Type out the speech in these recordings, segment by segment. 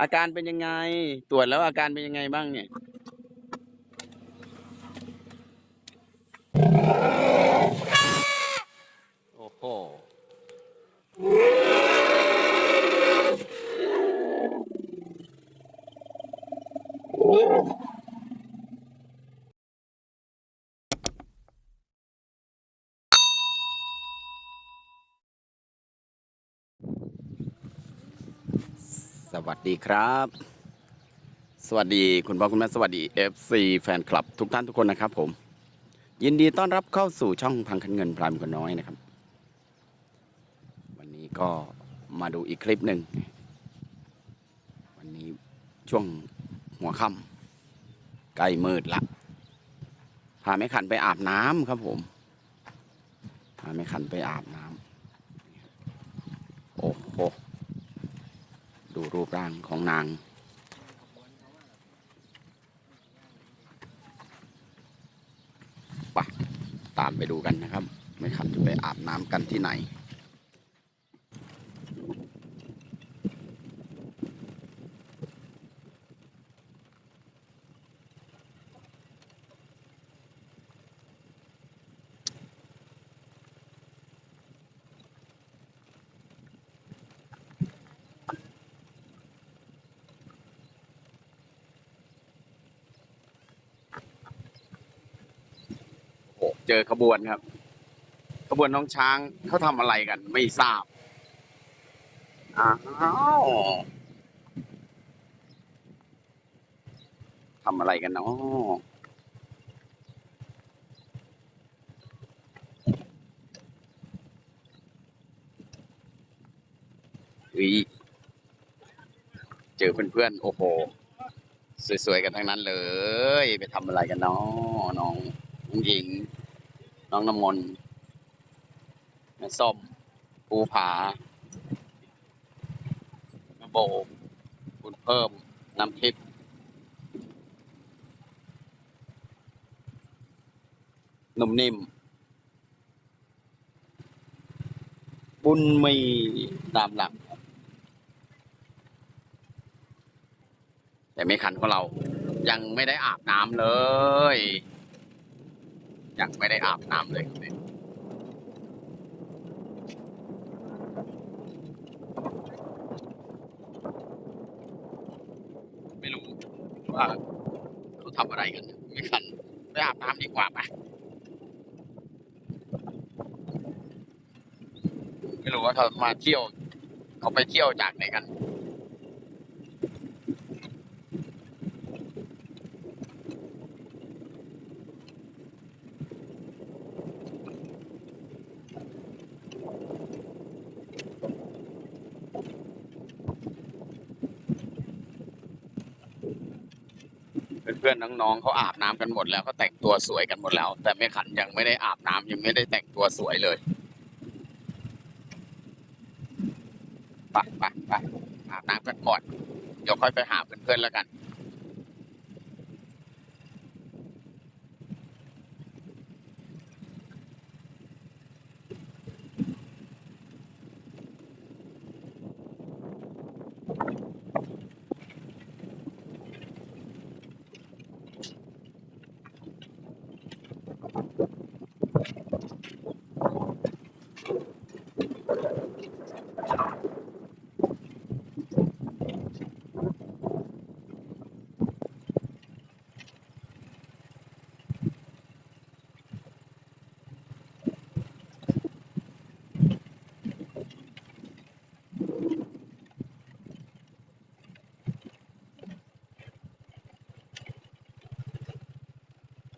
อาการเป็นยังไง ตรวจแล้วอาการเป็นยังไงบ้างเนี่ย ดีครับ สวัสดีคุณพ่อคุณแม่สวัสดี FC แฟนคลับทุกท่านทุกคนนะครับผม ยินดีต้อนรับเข้าสู่ช่องพังคันเงินพรามคนน้อยนะครับ วันนี้ก็มาดูอีกคลิปหนึ่ง วันนี้ช่วงหัวค่ำใกล้มืดละพาแม่ขันไปอาบน้ำครับผมพาแม่ขันไปอาบน้ำโอ้โห ดูรูปร่างของนางไปตามไปดูกันนะครับ ไม่ขับจะไปอาบน้ำกันที่ไหน เจอขบวนครับ ขบวนน้องช้างเขาทำอะไรกัน ไม่ทราบอ้าวทำอะไรกันเนาะอุ๊ยเจอเพื่อนๆ โอ้โห สวยๆ กันทั้งนั้นเลย ไปทำอะไรกันเนาะน้องน้องหญิง น้องน้ำมนต์แม่ส้มภูผาแม่โบคุณเพิ่มน้ำทิพย์นุ่มนิ่ม บุญมีตามหลังแต่ไม่ขันของเรา ยังไม่ได้อาบน้ำเลย ยังไม่ได้อาบน้ำเลยเไม่รู้ว่าเขาทำอะไรกัน ไม่ขันไปอาบน้ำดีกว่าไหมไม่รู้ว่าเขามาเที่ยว เขาไปเที่ยวจากไหนกัน เพื่อนๆน้องๆเขาอาบน้ำกันหมดแล้วเขาแต่งตัวสวยกันหมดแล้ว แต่แม่ขันยังไม่ได้อาบน้ำยังไม่ได้แต่งตัวสวยเลยไปไปไปอาบน้ำกันก่อนเดี๋ยวค่อยไปหาเพื่อนๆแล้วกัน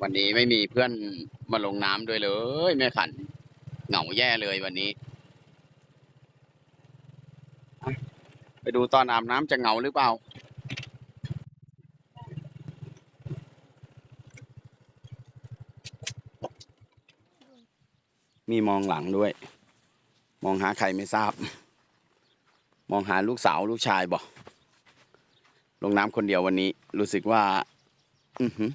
วันนี้ไม่มีเพื่อนมาลงน้ำด้วยเลยแม่ขัน เหงาแย่เลยวันนี้ ไปดูตอนอาบน้ำจะเหงาหรือเปล่า มีมองหลังด้วย มองหาใครไม่ทราบ มองหาลูกสาวลูกชายบอกลงน้ำคนเดียววันนี้ รู้สึกว่า อือหือ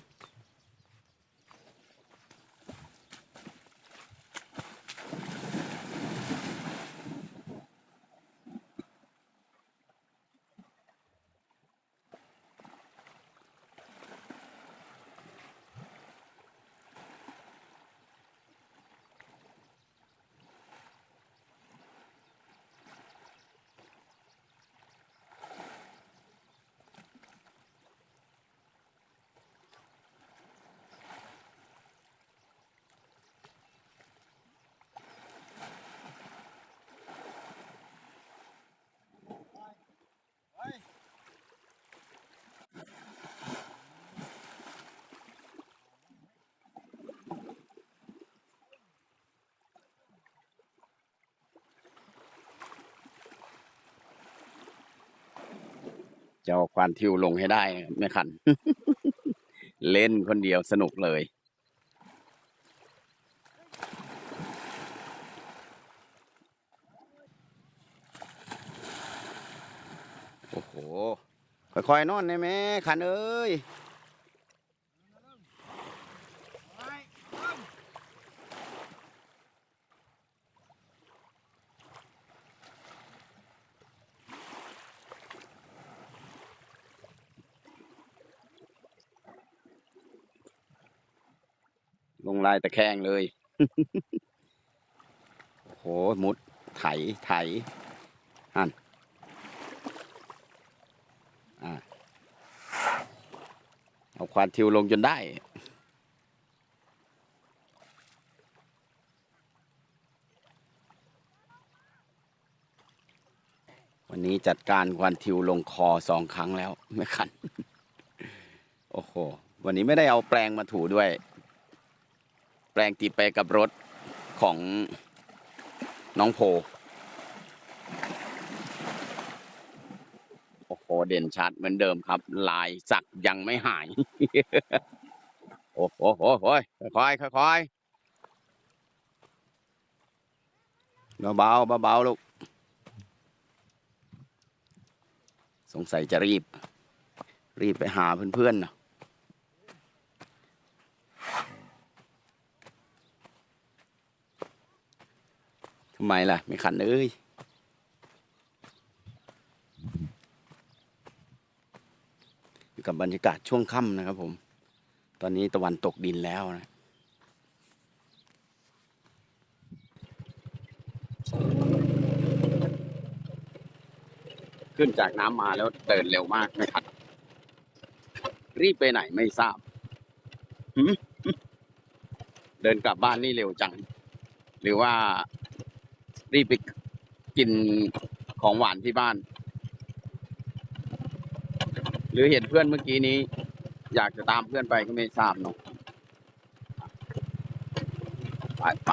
จะเอาควานทิวลงให้ได้ไม่ขัน เล่นคนเดียวสนุกเลย โอ้โห ค่อยๆนอนได้ไหมขันเอ้ย ตะแคงเลย โอ้โหมุดไถไถหันอเอาควานทิวลงจนได้ วันนี้จัดการควานทิวลงคอสองครั้งแล้วไม่ขัน โอ้โห วันนี้ไม่ได้เอาแปรงมาถูด้วย แปลงติดไปกับรถของน้องโพ โอ้โห เด่นชัดเหมือนเดิมครับ ลายสักยังไม่หาย โอ้โหโอ้โหค่อยๆค่อยๆเบาๆเบาๆลูก สงสัยจะรีบ รีบไปหาเพื่อนๆนะ ทำไมล่ะ ไม่ขันเอ้ยอยู่กับบรรยากาศช่วงค่ำนะครับผม ตอนนี้ตะวันตกดินแล้วนะขึ้นจากน้ำมาแล้วเดินเร็วมากไม่ขัดรีบไปไหนไม่ทราบ เดินกลับบ้านนี่เร็วจัง หรือว่า รีบไปกินของหวานที่บ้าน หรือเห็นเพื่อนเมื่อกี้นี้ อยากจะตามเพื่อนไปก็ไม่ทราบเนาะไปไป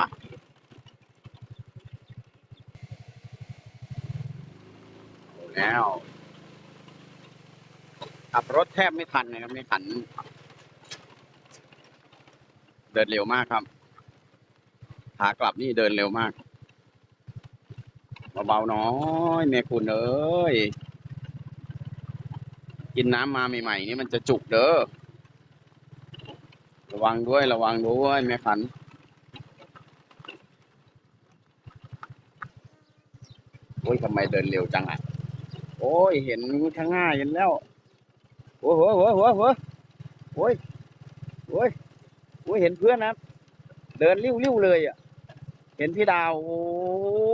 แล้วขับรถแทบไม่ทันนะครับ ไม่ทัน เดินเร็วมากครับขากลับนี่เดินเร็วมาก เบาๆน้อยแม่คุณเอ้ยกินน้ำมาใหม่ๆนี่มันจะจุกเด้อระวังด้วยระวังด้วยแม่ขันโอ้ยทำไมเดินเร็วจังอะ โอ้ยเห็นข้างหน้าเห็นแล้วโอ้โหโอ้โหโอ้โหโอ้ยโอ้ยโอ้ยเห็นเพื่อนนะเดินริ้วๆเลยอะ เห็นพี่ดาว โอ้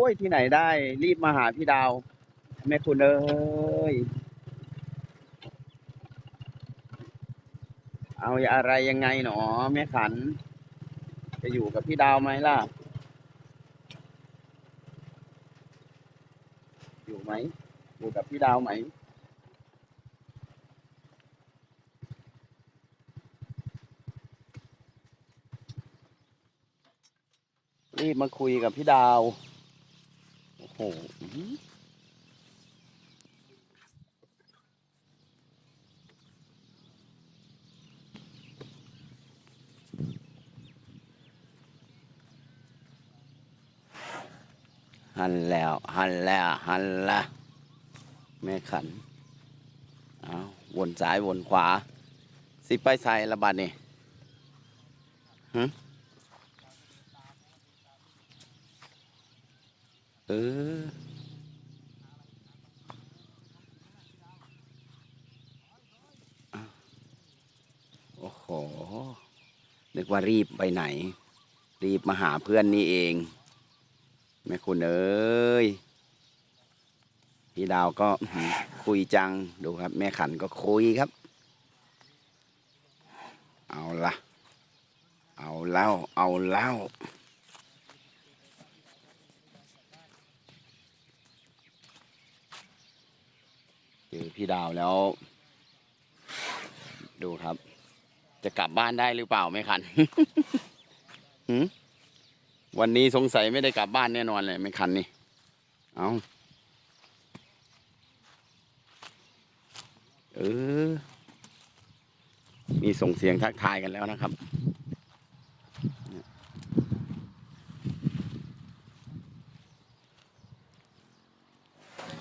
ยที่ไหนได้ รีบมาหาพี่ดาว แม่คุณเอ้ยเอาอะไรยังไงหนอแม่ขัน จะอยู่กับพี่ดาวไหมล่ะ อยู่ไหม อยู่กับพี่ดาวไหม รีบมาคุยกับพี่ดาว โอ้โหหันแล้วหันแล้วหันละแม่ขันเอาวนซ้ายวนขวา สิไปใส่ระบาดนี่ฮะ เออ โอ้โห นึกว่ารีบไปไหน รีบมาหาเพื่อนนี่เอง แม่คุณเอ้ย พี่ดาวก็คุยจัง ดูครับ แม่ขันก็คุยครับ เอาละเอาแล้วเอาแล้ว เจอพี่ดาวแล้ว ดูครับ จะกลับบ้านได้หรือเปล่าไม่คันวันนี้สงสัยไม่ได้กลับบ้านแน่นอนเลยไม่คันนี่เอาเออ มีส่งเสียงทักทายกันแล้วนะครับ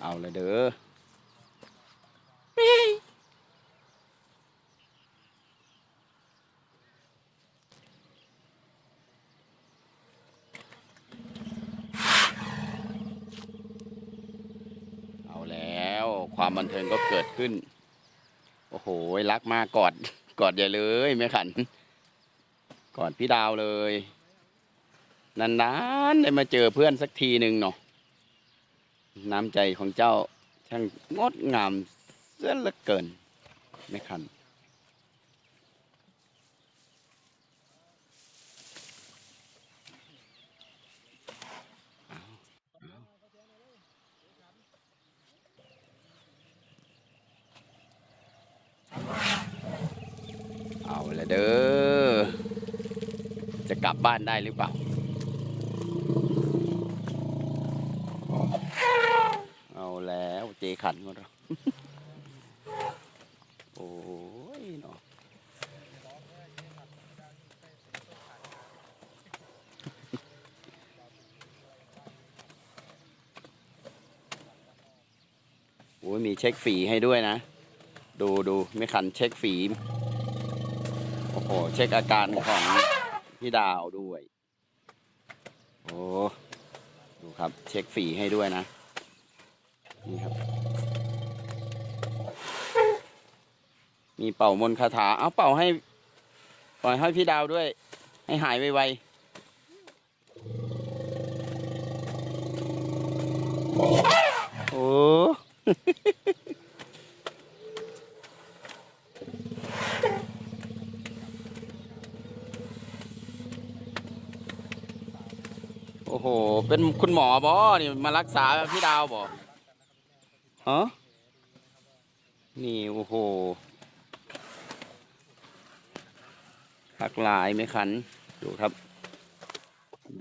เอาเลยเด้อ เอาแล้ว ความบันเทิงก็เกิด ขึ้น โอ้โห รักมากกอด กอดใหญ่เลยแม่ขัน กอดพี่ดาวเลย นานๆได้มาเจอเพื่อนสักทีหนึ่งเนาะ น้ำใจของเจ้าช่างงดงามเสียเหลือเกินแม่ขัน เอาละเด้อ จะกลับบ้านได้หรือเปล่า เอาแล้วเจขันหมดแล้วโอ้ยเนาะโอ้ยมีเช็คฝีให้ด้วยนะ ดูดูไม่ขันเช็คฝีโอ้โห เช็คอาการของพี่ดาวด้วย โอ้ดูครับเช็คฝีให้ด้วยนะ นี่ครับ มีเป่ามนคาถา เอาเป่าให้ปล่อยให้พี่ดาวด้วย ให้หายไวๆโอ้ โอ้โห เป็นคุณหมอบอนี่มารักษาพี่ดาวบอฮะนี่ โอ้โหหักหลายไม่ขัน ดูครับ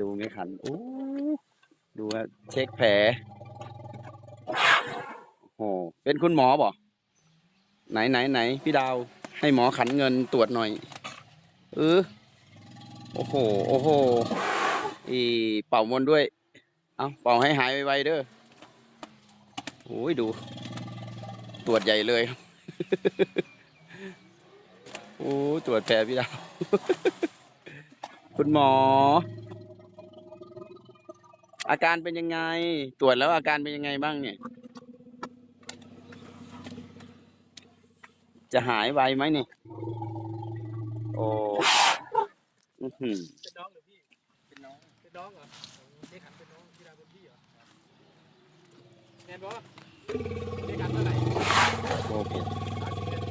ดูไม่ขัน โอ้ดูว่าเช็คแผลโอ้โหเป็นคุณหมอบอไหนไหนไหนพี่ดาว ให้หมอขันเงินตรวจหน่อย เออ โอ้โห โอ้โห อีเป่ามนด้วย เอาเป่าให้หายไวๆเด้อโอ้ยดู ตรวจใหญ่เลยครับโอ้ตรวจแผลพี่ดาว คุณหมอ อาการเป็นยังไง ตรวจแล้วอาการเป็นยังไงบ้างเนี่ย จะหายไวไหมเนี่ย โอ้ น้องเป็นน้องเหรอโอ้เจ๊ขันเป็นน้องพี่ดาวเป็นพี่เหรอแมนบอเจ๊ขันเท่าไหร่โอเคสามสิบเอ็ด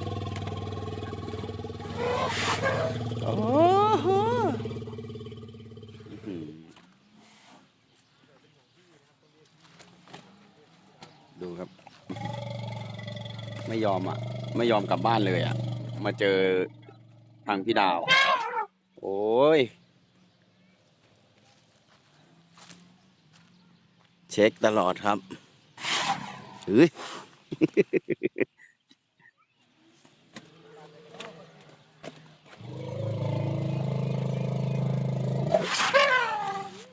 โอ้โหอื้อหือดูครับ ไม่ยอมอะ ไม่ยอมกลับบ้านเลยอะ มาเจอทางพี่ดาว โอ้ย ช็คตลอดครับเฮ้ย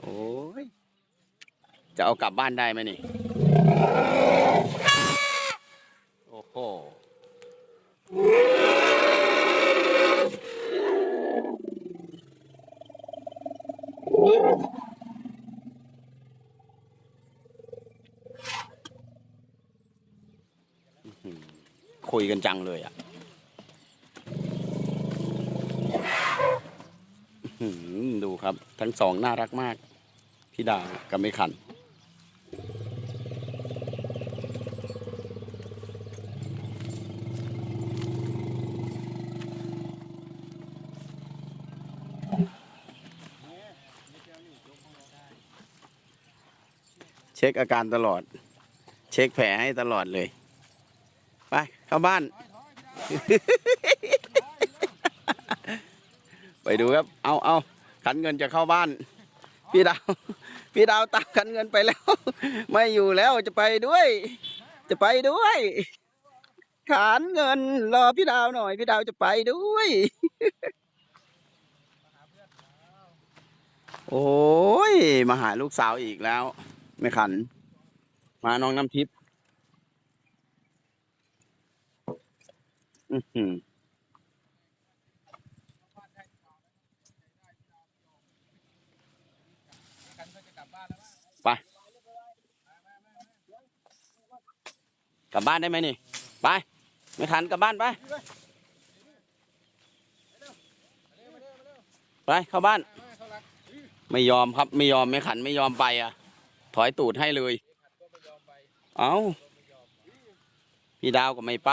โอ้ย จะเอากลับบ้านได้ไหมนี่ โอ้โห อื้อหือคุ ยกันจังเลยอะดูครับ ทั้งสองน่ารักมากพี่ดากับไม่ขัน เช็คอาการตลอด เช็คแผลให้ตลอดเลย ไป เข้าบ้าน ไปดูครับ เอาเอาขันเงินจะเข้าบ้าน พี่ดาว พี่ดาวตามขันเงินไปแล้ว ไม่อยู่แล้วจะไปด้วย จะไปด้วยขานเงิน รอพี่ดาวหน่อย พี่ดาวจะไปด้วย โอ้ย มาหาลูกสาวอีกแล้ว ไม่ขัน มาน้องน้ำทิพย์ อื้อหือกันก็จะกลับบ้านได้ไหมนี่ ไป ไม่ขันกลับบ้านไป ไป เข้าบ้าน ไม่ยอมครับ ไม่ยอมไม่ขันไม่ยอมไปอะ ถอยตูดให้เลยก็ไม่ยอมไปเอ้าพี่ดาวก็ไม่ไป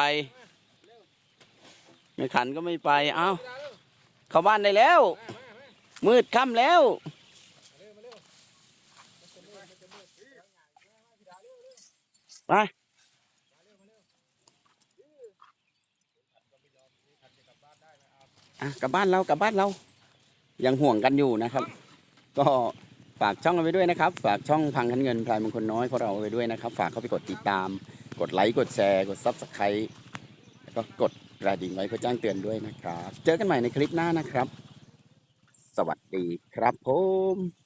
ไม่ขันก็ไม่ไปเอาเข้าบ้านได้แล้ว มืดค่ำแล้วไปมาเร็วมาเร็วขันก็ไม่ยอมนี่ขันจะกลับบ้านเรากลับบ้านเรา ยังห่วงกันอยู่นะครับ ก็ฝากช่องเอาไว้ด้วยนะครับ ฝากช่องพังคันเงินพลายมงคลน้อยของเราเอาไว้ด้วยนะครับ ฝากเข้าไปกดติดตาม กดไลค์ กดแชร์ กดซับสไครต์แล้วก็กด กระดิ่งไว้เพื่อแจ้งเตือนด้วยนะครับ เจอกันใหม่ในคลิปหน้านะครับ สวัสดีครับผม